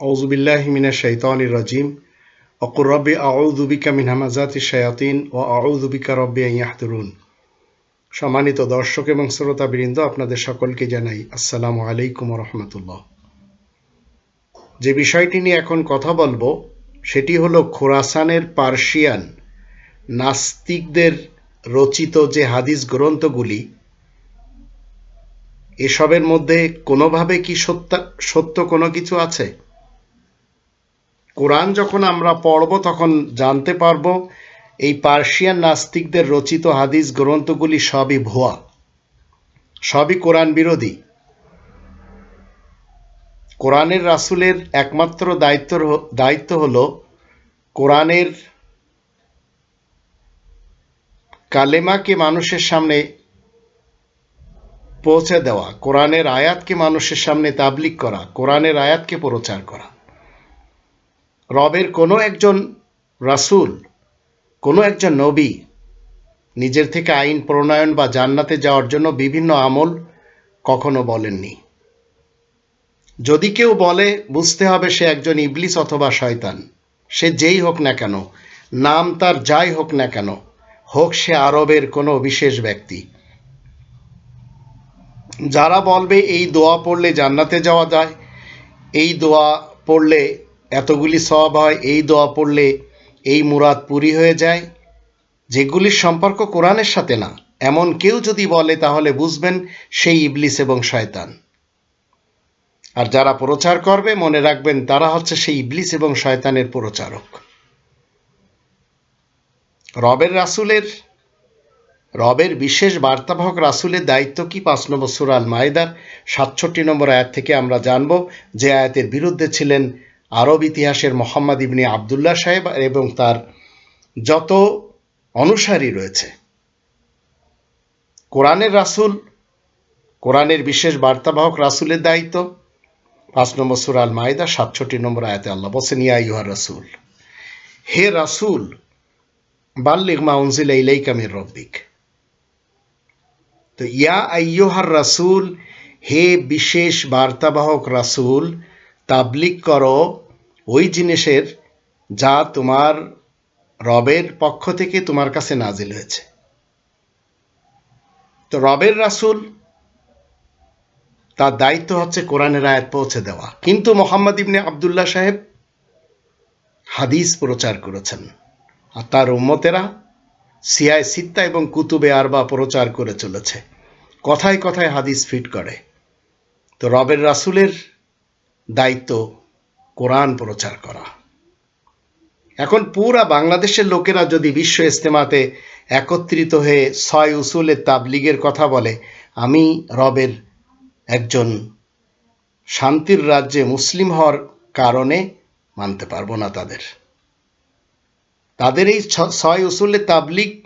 আউজুবিল্লাহমিনা শৈতান রাজিম। অকুর রব্বে আউদুবিকা মিন হামাজাতি ও আউদুবিকা রব্বে ইয়াহদুরুন। সম্মানিত দর্শক এবং শ্রোতাবৃন্দ, আপনাদের সকলকে জানাই আসসালামু আলাইকুম রহমতুল্লাহ। যে বিষয়টি নিয়ে এখন কথা বলব, সেটি হলো খোরাসানের পার্সিয়ান নাস্তিকদের রচিত যে হাদিস গ্রন্থগুলি, এসবের মধ্যে কোনোভাবে কি সত্য সত্য কোনো কিছু আছে? কোরআন যখন আমরা পড়ব, তখন জানতে পারব এই পার্সিয়ান নাস্তিকদের রচিত হাদিস গ্রন্থগুলি সবই ভুয়া, সবই কোরআন বিরোধী। কোরআনের রাসুলের একমাত্র দায়িত্ব দায়িত্ব হল কোরআনের কালেমাকে মানুষের সামনে পৌঁছে দেওয়া, কোরআনের আয়াতকে মানুষের সামনে তাবলিক করা, কোরআনের আয়াতকে প্রচার করা। রবের কোনো একজন রাসুল, কোনো একজন নবী নিজের থেকে আইন, প্রণয়ন বা জান্নাতে যাওয়ার জন্য বিভিন্ন আমল কখনো বলেননি। যদি কেউ বলে, বুঝতে হবে সে একজন ইবলিস অথবা শয়তান, সে যেই হোক না কেন, নাম তার যাই হোক না কেন, হোক সে আরবের কোনো বিশেষ ব্যক্তি। যারা বলবে, এই দোয়া পড়লে জান্নাতে যাওয়া যায়, এই দোয়া পড়লে এতগুলি সব হয়, এই দোয়া পড়লে এই মুরাদ পুরি হয়ে যায়। যেগুলির সম্পর্ক কোরআনের সাথে না, এমন কেউ যদি বলে, তাহলে বুঝবেন সেই ইবলিস এবং শয়তান। আর যারা প্রচার করবে, মনে রাখবেন তারা হচ্ছে সেই ইবলিস এবং শয়তানের প্রচারক। রবের রাসুলের, রবের বিশেষ বার্তাবাহক রাসুলের দায়িত্ব কি? পাঁচ নম্বর সুরাল মায়দার সাতষট্টি নম্বর আয়াত থেকে আমরা জানব যে আয়াতের বিরুদ্ধে ছিলেন আরব ইতিহাসের মোহাম্মদ ইবনি আবদুল্লাহ সাহেব এবং তার যত অনুসারী রয়েছে। কোরআনের রাসুল, কোরআনের বিশেষ বার্তাবাহক রাসুলের দায়িত্ব। পাঁচ নম্বর সুরাল মায়দা সাতষট্টি নম্বর আয়াতে আল্লাহ বসেন ইয়া ইউহা রাসুল, হে রাসুল বাল্লিক মা উনজিল ইলাইকামির রব্বিক। তো, ইয়া আইয়ুহার রাসুল, হে বিশেষ বার্তাবাহক রাসুল তাবলিক করো ওই জিনিসের যা তোমার রবের পক্ষ থেকে তোমার কাছে নাজিল হয়েছে। তো রবের রাসুল তার দায়িত্ব হচ্ছে কোরআনের আয়াত পৌঁছে দেওয়া। কিন্তু মোহাম্মদ ইবনে আবদুল্লাহ সাহেব হাদিস প্রচার করেছেন। আর তার উম্মতেরা সিয়ায় সিত্তা এবং কুতুবে আরবা প্রচার করে চলেছে। কথায় কথায় হাদিস ফিট করে। তো রবের রাসুলের দায়িত্ব কোরআন প্রচার করা। এখন পুরা বাংলাদেশের লোকেরা যদি বিশ্ব ইস্তেমাতে একত্রিত হয়ে ছয় উসুলের তাবলিগের কথা বলে, আমি রবের একজন শান্তির রাজ্যে মুসলিম হওয়ার কারণে মানতে পারব না তাদের। তাদের এই ছয় উসুলের তাবলিগ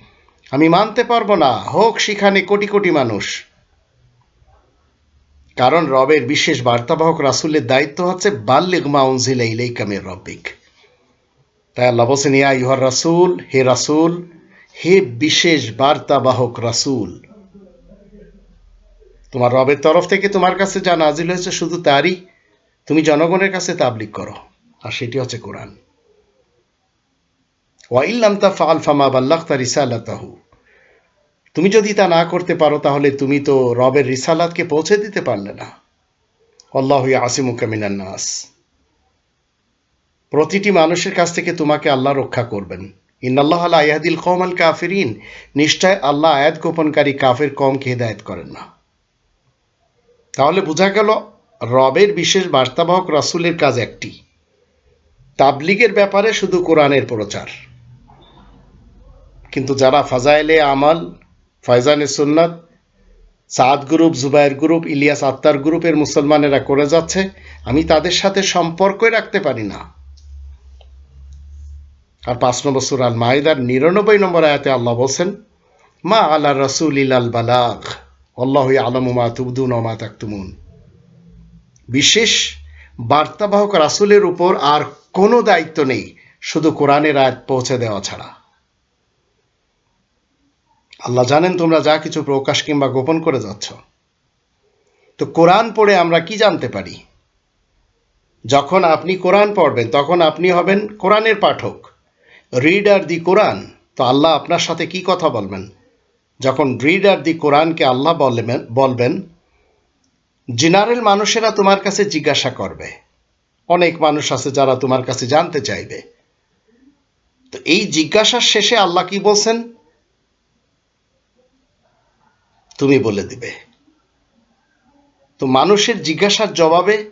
আমি মানতে পারব না। হোক সেখানে কোটি কোটি মানুষ। কারণ রবের বিশেষ বার্তাবাহক রাসুলের দায়িত্ব হচ্ছে বাল্লিক মাউনজিলা ইলাইকামের রব্বিক। তাই আল্লাহ বলছেন, ইয়া ইহর রাসুল, হে রাসুল, হে বিশেষ বার্তাবাহক রাসুল, তোমার রবের তরফ থেকে তোমার কাছে যা নাজিল হয়েছে শুধু তারই তুমি জনগণের কাছে তাবলিক করো। আর সেটি হচ্ছে কোরআন। ওয়াইল্লাম তা ফাল ফামা বাল্লাহ তা রিসালাতাহু। তুমি যদি তা না করতে পারো, তাহলে তুমি তো রবের রিসালাতকে পৌঁছে দিতে পারলে না। আল্লাহ আসিমুকা মিনান নাস। প্রতিটি মানুষের কাছ থেকে তোমাকে আল্লাহ রক্ষা করবেন। ইন্নাল্লাহ আল্লাহ আয়াদিল কম আল কাফিরিন। নিশ্চয় আল্লাহ আয়াত গোপনকারী কাফের কমকে হেদায়ত করেন না। তাহলে বোঝা গেল, রবের বিশেষ বার্তাবাহক রাসুলের কাজ একটি। তাবলিগের ব্যাপারে শুধু কোরআনের প্রচার। কিন্তু যারা ফাজাইলে আমাল ফয়জানে সুন্নাত, সাদ গ্রুপ, জুবাইর গ্রুপ, ইলিয়াস আত্মার গ্রুপের মুসলমানেরা করে যাচ্ছে, আমি তাদের সাথে সম্পর্কই রাখতে পারি না। আর পাঁচ নম্বর সুরাল মাহিদার নিরানব্বই নম্বর আয়াতে আল্লাহ বলছেন, মা আল্লাহ রসুল ইলাল বালাগ, আল্লাহ আলমুমা তুবদুন ওমা তাকতুমুন। বিশেষ বার্তাবাহক রাসুলের উপর আর কোনো দায়িত্ব নেই, শুধু কোরআনের আয়াত পৌঁছে দেওয়া ছাড়া। আল্লাহ জানেন তোমরা যা কিছু প্রকাশ কিংবা গোপন করে যাচ্ছ। তো কোরআন পড়ে আমরা কি জানতে পারি? যখন আপনি কোরআন পড়বেন, তখন আপনি হবেন কোরআনের পাঠক। রিডার দি কোরআন, তো আল্লাহ আপনার সাথে কি কথা বলবেন? যখন রিডার দি কোরআনকে আল্লাহ বলবেন বলবেন, জেনারেল মানুষেরা তোমার কাছে জিজ্ঞাসা করবে। অনেক মানুষ আছে যারা তোমার কাছে জানতে চাইবে। তো এই জিজ্ঞাসার শেষে আল্লাহ কি বলছেন? তুমি বলে দিবে। তো মানুষের জিজ্ঞাসার জবাবে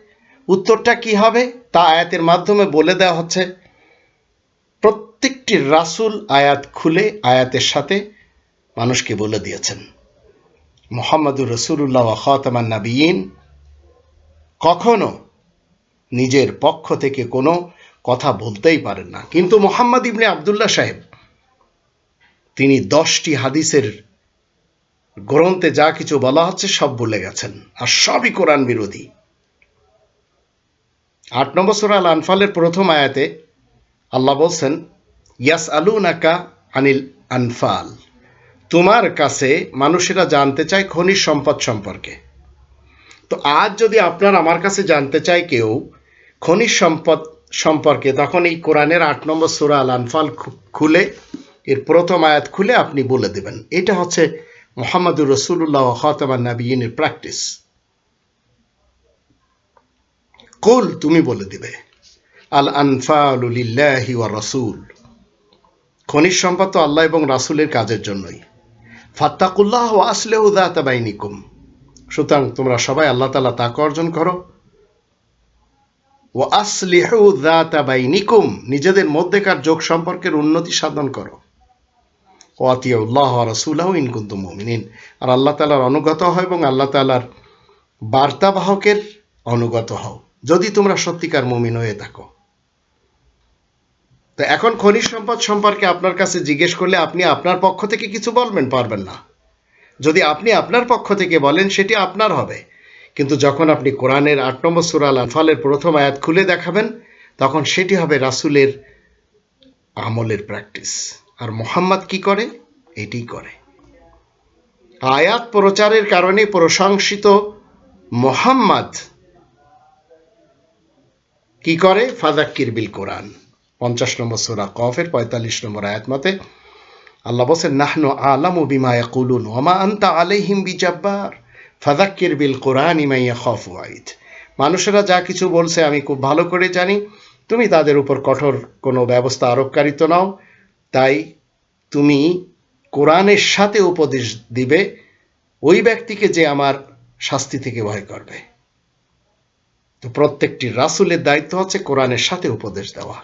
উত্তরটা কি হবে তা আয়াতের মাধ্যমে বলে দেওয়া হচ্ছে। প্রত্যেকটি রাসুল আয়াত খুলে আয়াতের সাথে মানুষকে বলে দিয়েছেন। মোহাম্মদুর রসুল্লাহ খাতামান নাবিয়িন কখনো নিজের পক্ষ থেকে কোনো কথা বলতেই পারেন না। কিন্তু মোহাম্মদ ইবনে আবদুল্লাহ সাহেব, তিনি দশটি হাদিসের গ্রন্থে যা কিছু বলা হচ্ছে সব বলে গেছেন, আর সবই কোরআন বিরোধী। আট নম্বর সুরা আল আনফালের প্রথম আয়াতে আল্লাহ বলছেন ইয়াস আলু নাকা আনিল আনফাল। তোমার কাছে মানুষেরা জানতে চায় খনিজ সম্পদ সম্পর্কে। তো আজ যদি আপনার আমার কাছে জানতে চায় কেউ খনিজ সম্পদ সম্পর্কে, তখন এই কোরআনের আট নম্বর সুরা আল আনফাল খুলে, এর প্রথম আয়াত খুলে আপনি বলে দেবেন। এটা হচ্ছে মোহাম্মদুর রসুল্লাহ খতামান নাবিয়িনের প্র্যাকটিস। কুল, তুমি বলে দিবে, আল আনফালুলিল্লাহি ওয়া রসুল। খনিজ সম্পদ তো আল্লাহ এবং রাসুলের কাজের জন্যই। ফাত্তাকুল্লাহ ও আসলেহ দাতাবাইনিকুম সুতরাং তোমরা সবাই আল্লাহ তালা তাকে অর্জন করো। ও আসলিহু দাতাবাইনিকুম নিজেদের মধ্যেকার যোগ সম্পর্কের উন্নতি সাধন করো। ও আতিউল্লাহ রসুলাহ ইনকুন্তু মুমিনিন। আর আল্লাহ তালার অনুগত হও এবং আল্লাহ তালার বার্তাবাহকের অনুগত হও। যদি তোমরা সত্যিকার মুমিন হয়ে থাকো। তো এখন খনিজ সম্পদ সম্পর্কে আপনার কাছে জিজ্ঞেস করলে আপনি আপনার পক্ষ থেকে কিছু বলবেন, পারবেন না। যদি আপনি আপনার পক্ষ থেকে বলেন, সেটি আপনার হবে। কিন্তু যখন আপনি কোরআনের আট নম্বর সুরাল আনফালের প্রথম আয়াত খুলে দেখাবেন, তখন সেটি হবে রাসুলের আমলের প্র্যাকটিস। আর মোহাম্মদ কি করে? এটি করে। আয়াত প্রচারের কারণে প্রশংসিত মোহাম্মদ কি করে? ফাদাক্কির বিল কোরআন। পঞ্চাশ নম্বর সোরা কফের পঁয়তাল্লিশ নম্বর আয়াত মতে, আল্লাহ বলছেন, নাহনু আলাম ও বিমা ইয়াকুলুন ওমা আন্তা আলাইহিম বিজাব্বার। ফাদাক্কির বিল কোরআন ইমাইয়া খফ ওয়াইদ মানুষেরা যা কিছু বলছে আমি খুব ভালো করে জানি। তুমি তাদের উপর কঠোর কোনো ব্যবস্থা আরোপকারী তো নাও। তাই তুমি কোরআনের সাথে উপদেশ দিবে, ওই ব্যক্তিকে যে আমার শাস্তি থেকে ভয় করবে। তো প্রত্যেকটি রাসুলের দায়িত্ব হচ্ছে কোরআনের সাথে উপদেশ দেওয়া।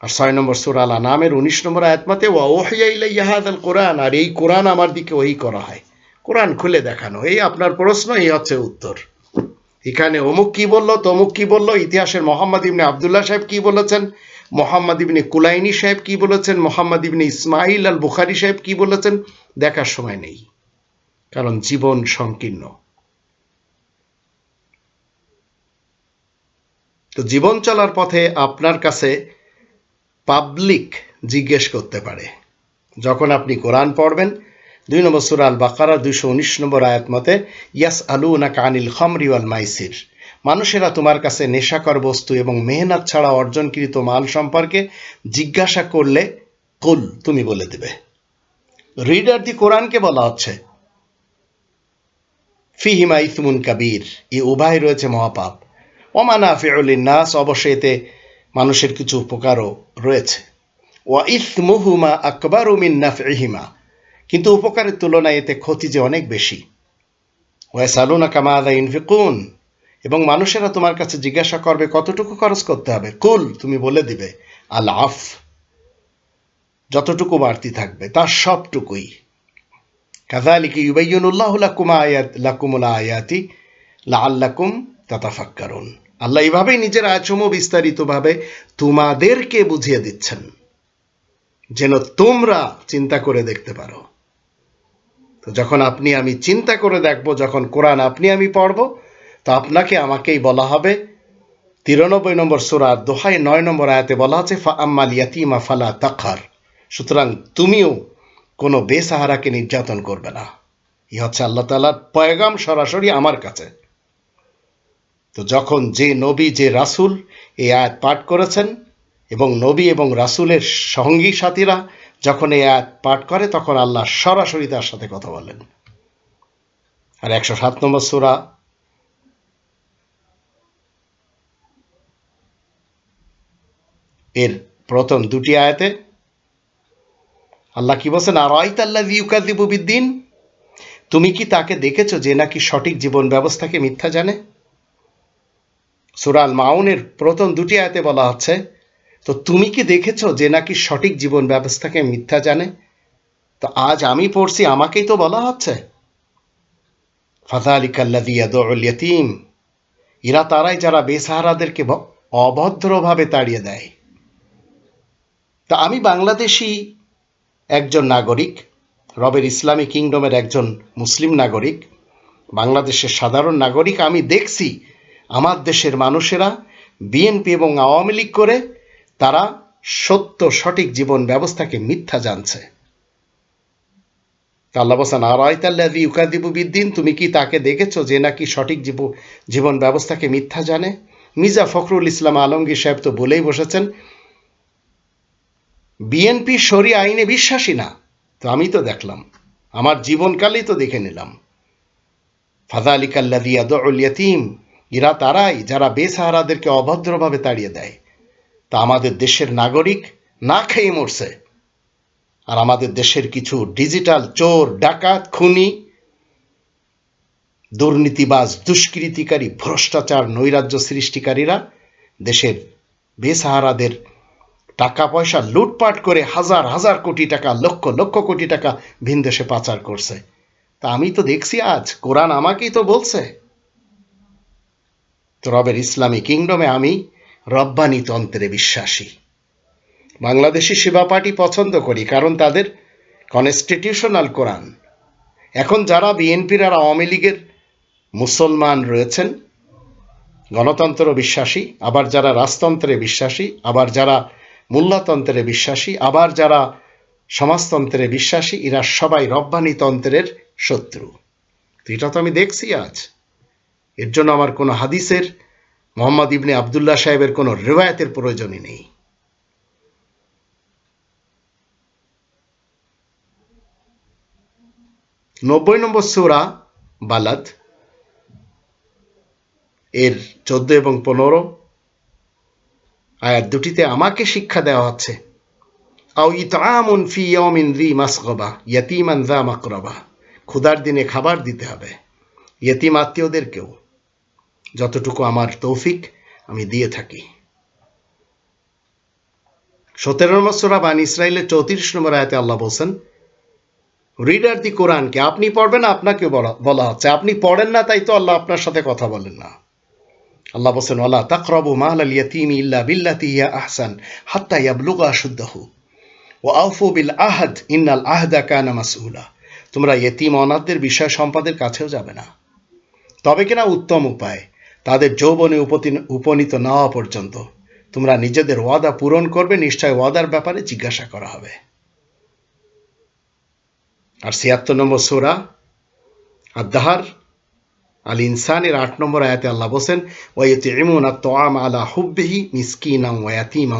আর ছয় নম্বর সুরাল নামের উনিশ নম্বর আয়াতমাতে ওয়াহিয়াহাদ আল কোরআন আর এই কোরআন আমার দিকে ওই করা হয়। কোরআন খুলে দেখানো, এই আপনার প্রশ্ন, এই হচ্ছে উত্তর। এখানে অমুক কি বলল, তমুক কি বলল, ইতিহাসের মোহাম্মদ ইবনে আবদুল্লাহ সাহেব কি বলেছেন, মোহাম্মদ ইবনে কুলাইনি সাহেব কি বলেছেন, মোহাম্মদ ইবনে ইসমাইল আল বুখারি সাহেব কি বলেছেন, দেখার সময় নেই, কারণ জীবন সংকীর্ণ। তো জীবন চলার পথে আপনার কাছে পাবলিক জিজ্ঞেস করতে পারে, যখন আপনি কোরআন পড়বেন দুই নম্বর সুরা আল বাকারা দুইশো উনিশ নম্বর আয়াত মতে ইয়াস আলু না কানিল খমরি ওয়াল মাইসির। মানুষেরা তোমার কাছে নেশাকর বস্তু এবং মেহনত ছাড়া অর্জনকৃত মাল সম্পর্কে জিজ্ঞাসা করলে কুল, তুমি বলে দেবে। রিডার দি কোরআনকে বলা হচ্ছে, ফিহিমা ইসমুন কাবির এই উভয় রয়েছে মহাপাপ। ওমানা ফিউলিন নাস অবশ্যই এতে মানুষের কিছু উপকারও রয়েছে। ওয়া ইসমুহুমা আকবর উমিন নাফিহিমা কিন্তু উপকারের তুলনায় এতে ক্ষতি যে অনেক বেশি। ওয়াস আলুনা কামাদা ইনফিকুন। এবং মানুষেরা তোমার কাছে জিজ্ঞাসা করবে, কতটুকু খরচ করতে হবে? কুল, তুমি বলে দিবে আল আফ যতটুকু বাড়তি থাকবে, তার সবটুকুই। কাজালিকি ইউবাইয়ুল্লাহ লাকুম আয়াত, লাকুমুল আয়াতি লা আল্লাকুম তাতাফাক্কারুন। আল্লাহ এইভাবেই নিজের আয়াসমূহ বিস্তারিতভাবে তোমাদেরকে বুঝিয়ে দিচ্ছেন। যেন তোমরা চিন্তা করে দেখতে পারো। তো যখন আপনি আমি চিন্তা করে দেখব, যখন কোরআন আপনি আমি পড়ব, তো আপনাকে আমাকেই বলা হবে। তিরানব্বই নম্বর সুরার দোহাই নয় নম্বর আয়াতে বলা আছে ফা আম্মাল ইয়াতিমা ফালা তাখার। সুতরাং তুমিও কোনো বেসাহারাকে নির্যাতন করবে না। ই হচ্ছে আল্লাহ তালার পয়গাম সরাসরি আমার কাছে। তো যখন যে নবী, যে রাসূল এই আয়াত পাঠ করেছেন এবং নবী এবং রাসূলের সঙ্গী সাথীরা যখন এই আয়াত পাঠ করে, তখন আল্লাহ সরাসরি তার সাথে কথা বলেন আর একশো সাত নম্বর সুরা এর প্রথম দুটি আয়াতে আল্লাহ কি বলছেন আর আল্লাহ ইউকাদিবুবিদ্দিন তুমি কি তাকে দেখেছ যে নাকি সঠিক জীবন ব্যবস্থাকে মিথ্যা জানে? সুরাল মাউনের প্রথম দুটি আয়াতে বলা হচ্ছে তো তুমি কি দেখেছ যে নাকি সঠিক জীবন ব্যবস্থাকে মিথ্যা জানে? তো আজ আমি পড়ছি, আমাকেই তো বলা হচ্ছে। ফাতালিকাল্লাদিয়াদিম এরা তারাই যারা বেসাহারাদেরকে অভদ্রভাবে তাড়িয়ে দেয়। তা আমি বাংলাদেশি একজন নাগরিক, রবের ইসলামী কিংডমের একজন মুসলিম নাগরিক, বাংলাদেশের সাধারণ নাগরিক, আমি দেখছি আমার দেশের মানুষেরা বিএনপি এবং আওয়ামী লীগ করে তারা সত্য সঠিক জীবন ব্যবস্থাকে মিথ্যা জানছে। আয়তাল্লাদি ইউকাদিবুবিদ্দিন তুমি কি তাকে দেখেছ যে নাকি সঠিক জীব, জীবন ব্যবস্থাকে মিথ্যা জানে? মির্জা ফখরুল ইসলাম আলমগীর সাহেব তো বলেই বসেছেন, বিএনপি সরি আইনে বিশ্বাসী না। তো আমি তো দেখলাম, আমার জীবনকালেই তো দেখে নিলাম। ফাদা আলিকাল্লাদি ইয়াতিম, এরা তারাই যারা বেসাহারাদেরকে অভদ্রভাবে তাড়িয়ে দেয়। তা আমাদের দেশের নাগরিক না খেয়ে মরছে। আর আমাদের দেশের কিছু ডিজিটাল চোর, ডাকাত, খুনি, দুর্নীতিবাজ, দুষ্কৃতিকারী, ভ্রষ্টাচার, নৈরাজ্য সৃষ্টিকারীরা দেশের বেসাহারাদের টাকা পয়সা লুটপাট করে হাজার হাজার কোটি টাকা, লক্ষ লক্ষ কোটি টাকা ভিনদেশে পাচার করছে। তা আমি তো দেখছি আজ, কোরআন আমাকেই তো বলছে। রবের ইসলামী কিংডমে আমি রব্বানি তন্ত্রে বিশ্বাসী। বাংলাদেশি সেবা পার্টি পছন্দ করি, কারণ তাদের কনস্টিটিউশনাল কোরআন। এখন যারা বিএনপির আর আওয়ামী লীগের মুসলমান রয়েছেন, গণতন্ত্র বিশ্বাসী, আবার যারা রাজতন্ত্রে বিশ্বাসী, আবার যারা মূল্যতন্ত্রে বিশ্বাসী, আবার যারা সমাজতন্ত্রে বিশ্বাসী, এরা সবাই রব্বানি তন্ত্রের শত্রু। এটা তো আমি দেখছি আজ। এর জন্য আমার কোনো হাদিসের মোহাম্মদ ইবনে আবদুল্লাহ সাহেবের কোনো রেওয়ায়তের প্রয়োজনই নেই। নব্বই নম্বর সুরা বালাদ এর চোদ্দ এবং পনেরো আয়াত দুটিতে আমাকে শিক্ষা দেওয়া হচ্ছে ক্ষুধার দিনে খাবার দিতে হবে। ইয়তিম আত্মীয়দেরকেও যতটুকু আমার তৌফিক, আমি দিয়ে থাকি। সতেরো নম্বর সোরা বান ইসরায়েলের চৌত্রিশ নম্বর আয়াতে আল্লাহ বলছেন রিডার দি কোরআনকে আপনি পড়বেন, আপনাকে বলা হচ্ছে। আপনি পড়েন না, তাই তো আল্লাহ আপনার সাথে কথা বলেন না। আল্লাহ বলছেন আল্লাহ তাকরবু মাল আল ইয়াতিমি ইল্লা ইয়া আহসান হাত্তা ইয়াবলুগা ও আউফু বিল আহাদ, ইন্নাল আহদা কানা তোমরা ইয়েতিম অনাথদের বিষয় সম্পাদের কাছেও যাবে না। তবে কিনা উত্তম উপায়। তাদের যৌবনে উপনীত না হওয়া পর্যন্ত তোমরা নিজেদের ওয়াদা পূরণ করবে, নিশ্চয় ওয়াদার ব্যাপারে জিজ্ঞাসা করা হবে। আর ছিয়াত্তর নম্বর সোরা আদাহার আল ইনসানের আট নম্বর আয়াতে আল্লাহ বসেন ওয়াইতে ইমুন তোয়াম আলা হুব্বিহি মিসকিনা ওয়াতিমা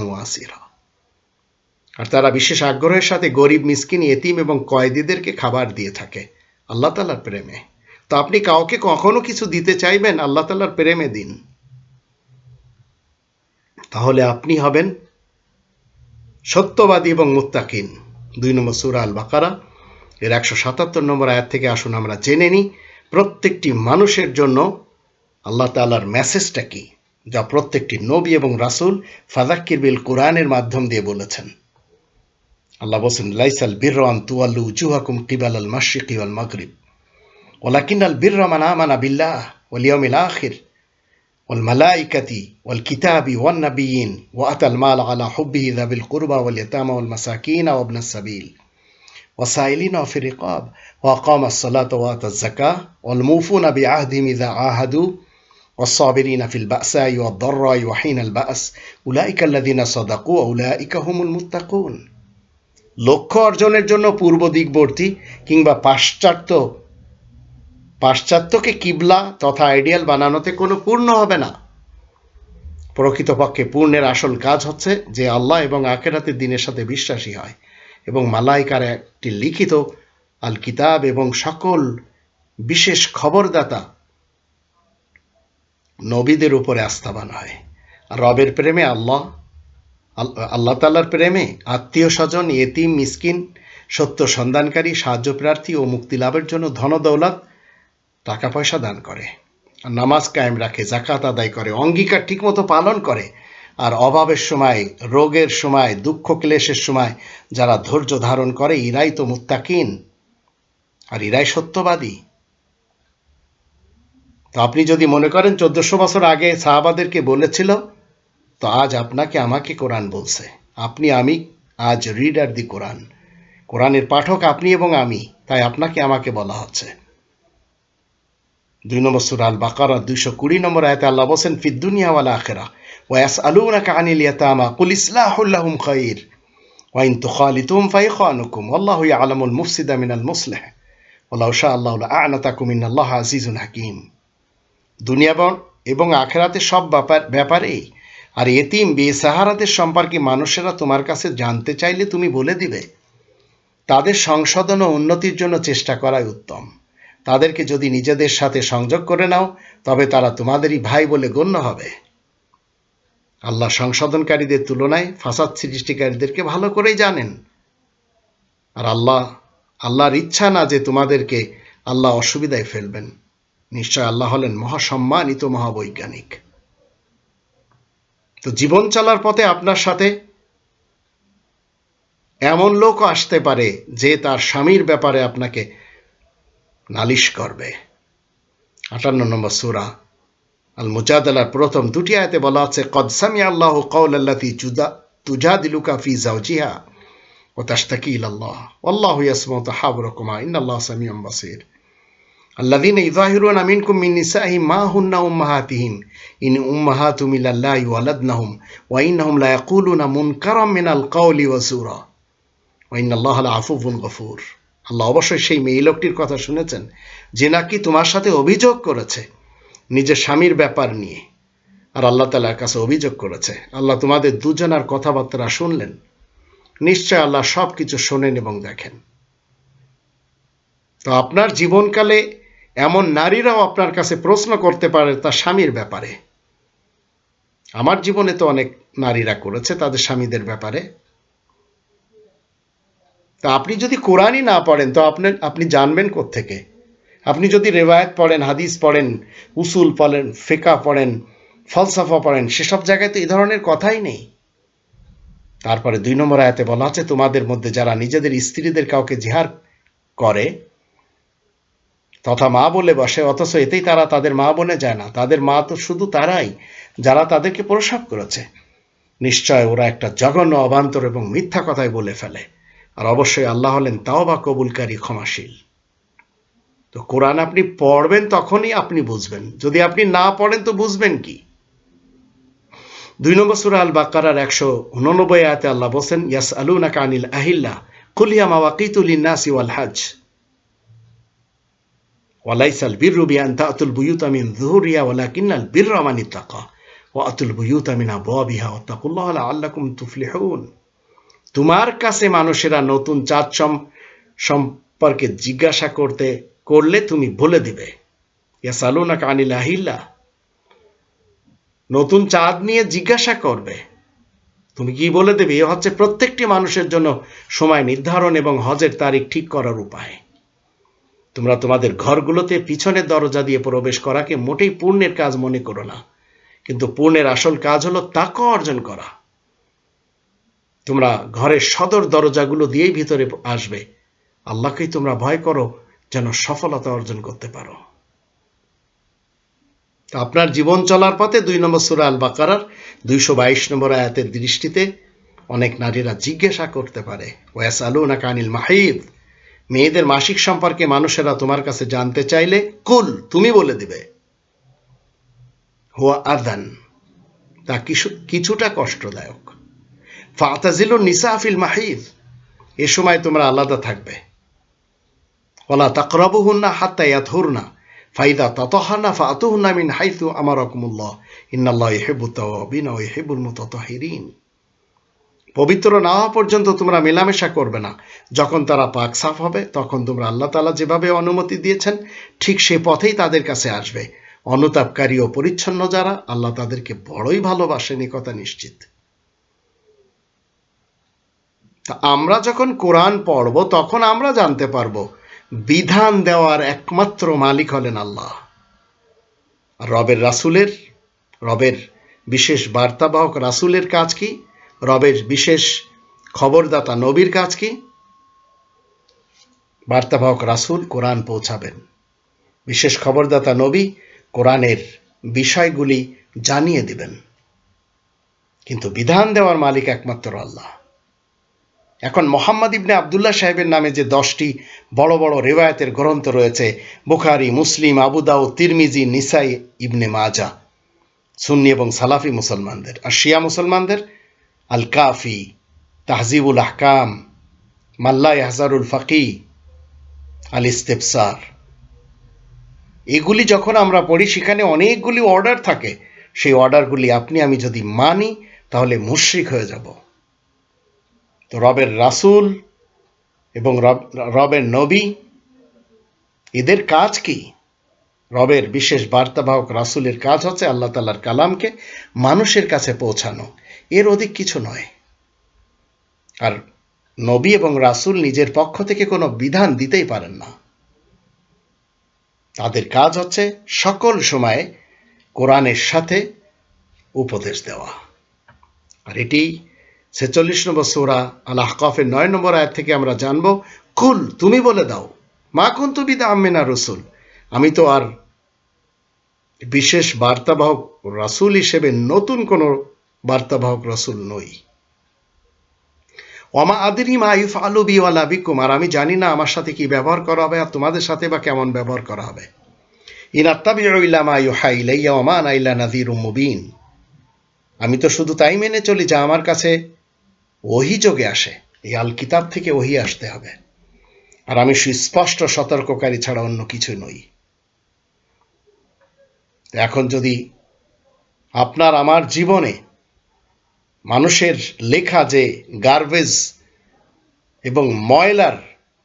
আর তারা বিশেষ আগ্রহের সাথে গরিব, মিসকিন এতিম এবং কয়েদিদেরকে খাবার দিয়ে থাকে, আল্লাহ তালার প্রেমে। তো আপনি কাউকে কখনো কিছু দিতে চাইবেন? আল্লাহ তালার প্রেমে দিন। তাহলে আপনি হবেন সত্যবাদী এবং মুত্তাকিন। দুই নম্বর সুরা আল বাকারা এর একশো সাতাত্তর নম্বর আয়াত থেকে আসুন আমরা জেনে নিই, প্রত্যেকটি মানুষের জন্য আল্লাহ তালার মেসেজটা কি? যা প্রত্যেকটি নবী এবং রাসুল ফাদাক্কির বিল কোরআনের মাধ্যম দিয়ে বলেছেন। আল্লাহ বলছেন, লাইসাল বিরান তুয়াল্লু উজুহাকুম কিবাল আল মাশরিকি মাগরিব। ولكن البر من آمن بالله واليوم الآخر والملائكة والكتاب والنبيين وأتى المال على حبه ذوي القربى واليتامى والمساكين وابن السبيل والسائلين وفي الرقاب وأقام الصلاة وآتى الزكاة والموفون بعهدهم إذا عاهدوا والصابرين في البأساء والضراء وحين البأس أولئك الذين صدقوا أولئك هم المتقون লক্ষ্য অর্জনের জন্য পূর্ব দিকবর্তী কিংবা পাশ্চাত্য পাশ্চাত্যকে কিবলা তথা আইডিয়াল বানানোতে কোনো পূর্ণ হবে না। প্রকৃতপক্ষে পূর্ণের আসল কাজ হচ্ছে যে আল্লাহ এবং আখেরাতের দিনের সাথে বিশ্বাসী হয় এবং মালাইকার একটি লিখিত আল কিতাব এবং সকল বিশেষ খবরদাতা নবীদের উপরে আস্থাবান হয়। রবের প্রেমে আল্লাহ আল- আল্লাহ তাল্লার প্রেমে আত্মীয় স্বজন এতিম মিসকিন, সত্য সন্ধানকারী, সাহায্য প্রার্থী ও মুক্তি লাভের জন্য ধন দৌলত টাকা পয়সা দান করে নামাজ কায়েম রাখে জাকাত আদায় করে, অঙ্গীকার ঠিকমতো পালন করে, আর অভাবের সময়, রোগের সময়, দুঃখ ক্লেশের সময় যারা ধৈর্য ধারণ করে ইরাই তো মুত্তাকিন, আর ইরাই সত্যবাদী। তো আপনি যদি মনে করেন চোদ্দশো বছর আগে সাহাবাদেরকে বলেছিল, তো আজ আপনাকে আমাকে কোরআন বলছে। আপনি, আমি আজ রিডার দি কোরআন। কোরআনের পাঠক আপনি এবং আমি, তাই আপনাকে আমাকে বলা হচ্ছে। দুই নম্বর সুরা আল বাকারা দুইশো কুড়ি নম্বর আয়তে আল্লাহ বলছেন, ফিদ দুনিয়া ওয়ালা আখেরা ওয়াস আলুনাকা আনিল ইয়াতামা, কুল ইসলাহুল্লাহুম খাইর ওয়াইন তুখালিতুম ফাইখানুকুম আল্লাহু ইয়ালামুল মুফসিদা মিনাল মুসলিহ ওয়ালাউ শা আল্লাহু লাআনাতাকুম, ইন্নাল্লাহ আজিজুন হাকীম। দুনিয়া বন- এবং আখেরাতে সব ব্যাপার ব্যাপারেই আর এতিম বেসাহারাদের সম্পর্কে মানুষেরা তোমার কাছে জানতে চাইলে তুমি বলে দিবে। তাদের সংশোধন ও উন্নতির জন্য চেষ্টা করাই উত্তম। তাদেরকে যদি নিজেদের সাথে সংযোগ করে নাও, তবে তারা তোমাদেরই ভাই বলে গণ্য হবে। আল্লাহ সংশোধনকারীদের তুলনায় ফাসাদ সৃষ্টিকারীদেরকে ভালো করেই জানেন। আর আল্লাহ, আল্লাহর ইচ্ছা না যে তোমাদেরকে আল্লাহ অসুবিধায় ফেলবেন। নিশ্চয় আল্লাহ হলেন মহাসম্মানিত মহাবৈজ্ঞানিক। তো জীবন চলার পথে আপনার সাথে এমন লোকও আসতে পারে যে তার স্বামীর ব্যাপারে আপনাকে নালিশ করবে আটান্ন নম্বর সুরা আল মুজাদালার প্রথম দুটি আয়তে বলা আছে কদসামি আল্লাহ কৌল আল্লাতি তুজা দিলুকা ফি জাউজিহা ও তাস্তাকি ইল্লাহ আল্লাহ ইয়াসমু তাহাবুরকুমা ইন্নাল্লাহ সামিউম বাসির الذين يظاهرون منكم من نسائهم ما هن أمهاتهم إن أمهاتهم إلا الله ولدنهم وإنهم لا يقولون منكرا من القول وزورا وإن الله لعفو غفور আল্লাহ অবশ্যই সেই মেয়ে লোকটির কথা শুনেছেন, যে নাকি তোমার সাথে অভিযোগ করেছে নিজের স্বামীর ব্যাপার নিয়ে। আর আল্লাহ তালার কাছে অভিযোগ করেছে। আল্লাহ তোমাদের দুজনার কথাবার্তা শুনলেন, নিশ্চয় আল্লাহ সব কিছু শোনেন এবং দেখেন। তো আপনার জীবনকালে এমন নারীরাও আপনার কাছে প্রশ্ন করতে পারে তার স্বামীর ব্যাপারে। আমার জীবনে তো অনেক নারীরা করেছে তাদের স্বামীদের ব্যাপারে। তা আপনি যদি কোরআনই না পড়েন, তো আপনার আপনি জানবেন থেকে আপনি যদি রেওয়ায়ত পড়েন, হাদিস পড়েন, উসুল পড়েন ফেকা পড়েন, ফলসাফা পড়েন, সেসব জায়গায় তো এই ধরনের কথাই নেই। তারপরে দুই নম্বর আয়াতে বলা আছে, তোমাদের মধ্যে যারা নিজেদের স্ত্রীদের কাউকে জিহার করে, তথা মা বলে বসে, অথচ এতেই তারা তাদের মা বনে যায় না। তাদের মা তো শুধু তারাই, যারা তাদেরকে প্রসাব করেছে। নিশ্চয় ওরা একটা জঘন্য অবান্তর এবং মিথ্যা কথাই বলে ফেলে। আর অবশ্যই আল্লাহ হলেন তাও বা কবুলকারী, ক্ষমাশীল। তো কোরআন আপনি পড়বেন তখনই আপনি বুঝবেন। যদি আপনি না পড়েন তো বুঝবেন কি? দুই নম্বর সুরা আল বাকার একশো উননব্বই আয়তে আল্লাহ বলছেন ইয়াস আলু না কানিল আহিল্লা কুলিয়া মাওয়াকিতুল নাসি ওয়াল হাজ ওয়ালাইসাল বীর আতুল বুয়ুত আমিন জুহুরিয়া ওয়ালা কিন্নাল বীর তাকা আতুল বুয়ুত আমিনা বিহা তাকুল্লাহ তোমার কাছে মানুষেরা নতুন চাঁদ সম্পর্কে জিজ্ঞাসা করতে, করলে তুমি বলে দিবে। ইয়াসালুনা কানিল আহিল্লা। নতুন চাঁদ নিয়ে জিজ্ঞাসা করবে। তুমি কি বলে দেবে? এ হচ্ছে প্রত্যেকটি মানুষের জন্য সময় নির্ধারণ এবং হজের তারিখ ঠিক করার উপায়। তোমরা তোমাদের ঘরগুলোতে পিছনের দরজা দিয়ে প্রবেশ করাকে মোটেই পূর্ণের কাজ মনে করো না। কিন্তু পূর্ণের আসল কাজ হলো তাকে অর্জন করা। তোমরা ঘরের সদর দরজাগুলো দিয়েই ভিতরে আসবে। আল্লাহকেই তোমরা ভয় করো, যেন সফলতা অর্জন করতে পারো। আপনার জীবন চলার পথে দুই নম্বর সুরা আল বাকারার দুইশো বাইশ নম্বর আয়াতের দৃষ্টিতে অনেক নারীরা জিজ্ঞাসা করতে পারে ওয়াস আলু না কানিল মাহিদ? মেয়েদের মাসিক সম্পর্কে মানুষেরা তোমার কাছে জানতে চাইলে, কুল, তুমি বলে দিবে। হুয়া আদান তা কিছু কিছুটা কষ্টদায়ক। ফাতাজিল নিসাফিল মাহিদ। এ সময় তোমরা আলাদা থাকবে। ওলা তাকরাবুহুন্না হাত্তা ইয়াতহুরনা, ফাইদা তাতহানা ফাতুহনা মিন হাইতু আমারাকুমুল্লাহ। ইন্নাল্লাহ ইহিব্বুত তাওয়াবিন ওয়া ইহিব্বুল মুতাতাহিরিন। পবিত্র না হওয়া পর্যন্ত তোমরা মেলামেশা করবে না। যখন তারা পাক সাফ হবে, তখন তোমরা আল্লাহ তালা যেভাবে অনুমতি দিয়েছেন, ঠিক সে পথেই তাদের কাছে আসবে। অনুতাপকারী ও পরিচ্ছন্ন যারা, আল্লাহ তাদেরকে বড়ই ভালোবাসেন কথা নিশ্চিত। তা আমরা যখন কোরআন পড়ব, তখন আমরা জানতে পারব, বিধান দেওয়ার একমাত্র মালিক হলেন আল্লাহ। রবের রাসুলের, রবের বিশেষ বার্তাবাহক রাসুলের কাজ কি? রবের বিশেষ খবরদাতা নবীর কাজ কি? বার্তাবাহক রাসুল কোরআন পৌঁছাবেন। বিশেষ খবরদাতা নবী কোরআনের বিষয়গুলি জানিয়ে দিবেন। কিন্তু বিধান দেওয়ার মালিক একমাত্র আল্লাহ। এখন মোহাম্মদ ইবনে আবদুল্লাহ সাহেবের নামে যে দশটি বড় বড় রেওয়ায়তের গ্রন্থ রয়েছে, বুখারি, মুসলিম আবুদাউ তিরমিজি, নিসাই, ইবনে মাজা, সুন্নি এবং সালাফি মুসলমানদের। আর শিয়া মুসলমানদের আল কাফি তাহজিবুল আহকাম, মাল্লা ইহজারুল ফাকি আল ইস্তেফসার এগুলি যখন আমরা পড়ি, সেখানে অনেকগুলি অর্ডার থাকে। সেই অর্ডারগুলি আপনি, আমি যদি মানি, তাহলে মুশ্রিক হয়ে যাব। তো রবের রাসুল এবং রব, রবের নবী, এদের কাজ কি? রবের বিশেষ বার্তাবাহক রাসুলের কাজ হচ্ছে আল্লাহ তালার কালামকে মানুষের কাছে পৌঁছানো। এর অধিক কিছু নয়। আর নবী এবং রাসুল নিজের পক্ষ থেকে কোনো বিধান দিতেই পারেন না। তাদের কাজ হচ্ছে সকল সময়ে কোরআনের সাথে উপদেশ দেওয়া। আর এটি ছেচল্লিশ নম্বর সৌরা আল আহকফের নয় নম্বর আয়াত থেকে আমরা জানব, কুল, তুমি বলে দাও, মা কুন তুমি দা আমেনা রসুল। আমি তো আর বিশেষ বার্তাবাহক রাসুল হিসেবে নতুন কোনো বার্তাবাহক রসুল নই। অমা আদিরি মা ইউফ আলু বিওয়ালা বিকুম, আর আমি জানি না আমার সাথে কি ব্যবহার করা হবে আর তোমাদের সাথে বা কেমন ব্যবহার করা হবে। আমি তো শুধু তাই মেনে চলি যা আমার কাছে ওহি যোগে আসে। এই আল কিতাব থেকে ওহি আসতে হবে। আর আমি সুস্পষ্ট সতর্ককারী ছাড়া অন্য কিছু নই। এখন যদি আপনার আমার জীবনে মানুষের লেখা যে গার্বেজ এবং ময়লার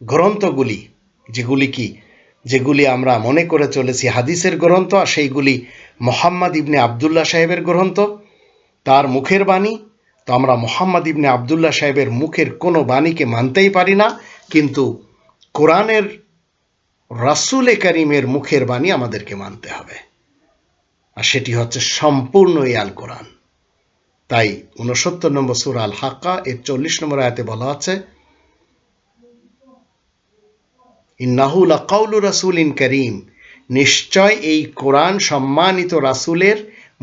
গ্রন্থগুলি, যেগুলি কি, যেগুলি আমরা মনে করে চলেছি হাদিসের গ্রন্থ আর সেইগুলি মোহাম্মদ ইবনে আবদুল্লাহ সাহেবের গ্রন্থ, তার মুখের বাণী তো আমরা মোহাম্মদ ইবনে আবদুল্লাহ সাহেবের মুখের কোনো বাণীকে মানতেই পারি না, কিন্তু কোরআনের রাসুল করিমের মুখের বাণী আমাদেরকে মানতে হবে। আর সেটি হচ্ছে সম্পূর্ণ এই আল কোরআন তাই উনসত্তর নম্বর সুর আল হাক্কা এর চল্লিশ নম্বর আয়াতে বলা আছে ইন্নাহুল কাউলু রাসুল ইন করিম, নিশ্চয় এই কোরআন সম্মানিত রাসুলের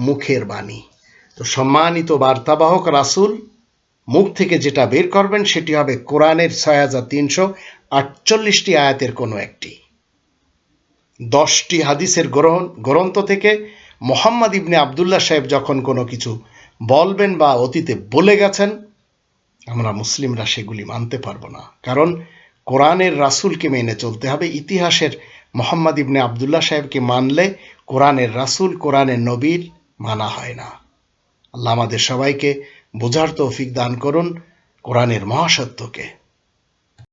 মুখের বাণী। তো সম্মানিত বার্তাবাহক রাসুল, মুখ থেকে যেটা বের করবেন সেটি হবে কোরআনের ছয় হাজার তিনশো আটচল্লিশটি আয়াতের কোনো একটি। দশটি হাদিসের গ্রহণ, গ্রন্থ থেকে মোহাম্মদ ইবনে আবদুল্লাহ সাহেব যখন কোনো কিছু বলবেন বা অতীতে বলে গেছেন, আমরা মুসলিমরা সেগুলি মানতে পারব না। কারণ কোরআনের রাসুলকে মেনে চলতে হবে, ইতিহাসের মোহাম্মদ ইবনে আবদুল্লাহ সাহেবকে মানলে কোরআনের রাসুল, কোরআনের নবীর মানা হয় না। আল্লাহ আমাদের সবাইকে বোঝার তৌফিক দান করুন কোরআনের মহাসত্যকে।